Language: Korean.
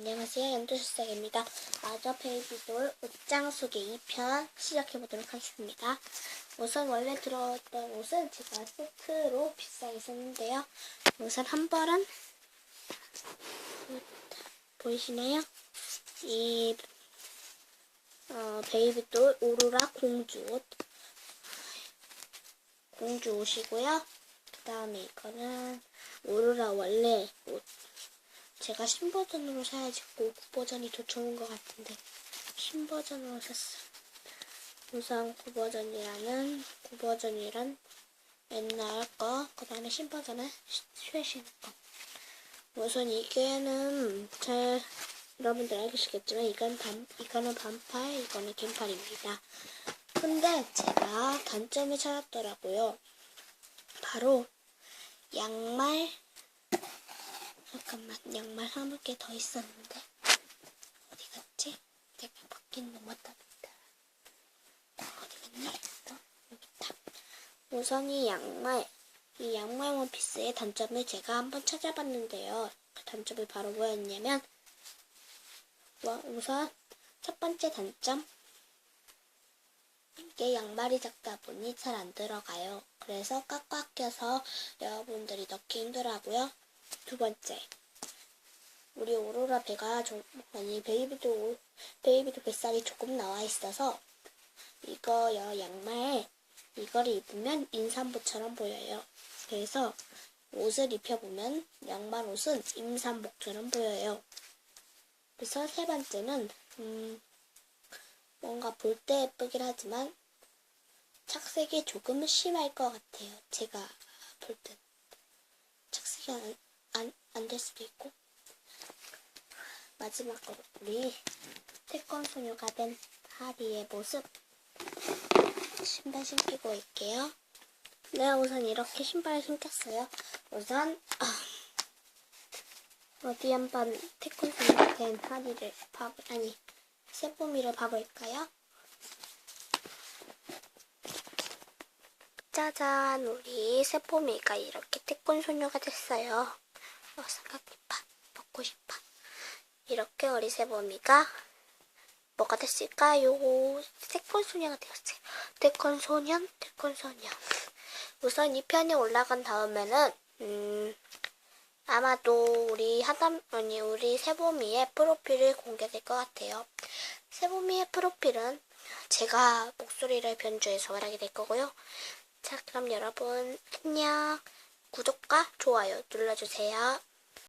안녕하세요. 연두실색입니다. 마저 베이비돌 옷장 소개 2편 시작해보도록 하겠습니다. 우선 원래 들어왔던 옷은 제가 세트로 비싸게 샀는데요. 우선 한 벌은 보이시나요? 이 어, 베이비돌 오로라 공주 옷 공주 옷이고요. 그 다음에 이거는 오로라 원래 옷 제가 신버전으로 사야지 고 구버전이 더 좋은 것 같은데 신버전으로 샀어. 우선 구버전이라는 구버전이란 옛날 거, 그 다음에 신버전은 최신 거. 우선 이게는 잘 여러분들 알겠겠지만 이건 반 이거는 반팔, 이거는 긴팔입니다. 근데 제가 단점을 찾았더라고요. 바로 양말 잠깐만 양말 한개더 있었는데 어디 갔지? 내가 바뀐 넘었답니다. 어디 갔니? 너 여기 있다. 우선 이 양말 이 양말 원피스의 단점을 제가 한번 찾아봤는데요. 그 단점이 바로 뭐였냐면 와, 우선 첫 번째 단점 이게 양말이 작다 보니 잘 안 들어가요. 그래서 꽉꽉 껴서 여러분들이 넣기 힘들어하고요. 두 번째, 우리 오로라 배가 좀 아니 베이비도 오- 베이비도 뱃살이 조금 나와 있어서 이거요 양말 이거를 입으면 임산부처럼 보여요. 그래서 옷을 입혀보면 양말 옷은 임산복처럼 보여요. 그래서 세 번째는 음, 뭔가 볼 때 예쁘긴 하지만 착색이 조금은 심할 것 같아요. 제가 볼 때. 착색이 안, 안, 안 될 수도 있고. 마지막으로 우리 태권 소녀가 된 하리의 모습. 신발 신기고 올게요. 네, 우선 이렇게 신발을 신겼어요. 우선, 아, 어디 한번 태권 소녀가 된 하리를 봐, 아니, 세포미를 봐볼까요? 짜잔, 우리 세포미가 이렇게 태권 소녀가 됐어요. 어, 삼각김밥 먹고 싶어. 이렇게 세포미가 뭐가 됐을까요? 태권 소녀가 되었어요. 태권 소년, 태권 소녀. 우선 이 편이 올라간 다음에는 음, 아마도 우리 하담 아니 우리 세보미의 프로필을 공개될 것 같아요. 세보미의 프로필은 제가 목소리를 변주해서 말하게 될 거고요. 자, 그럼 여러분 안녕. 구독과 좋아요 눌러주세요.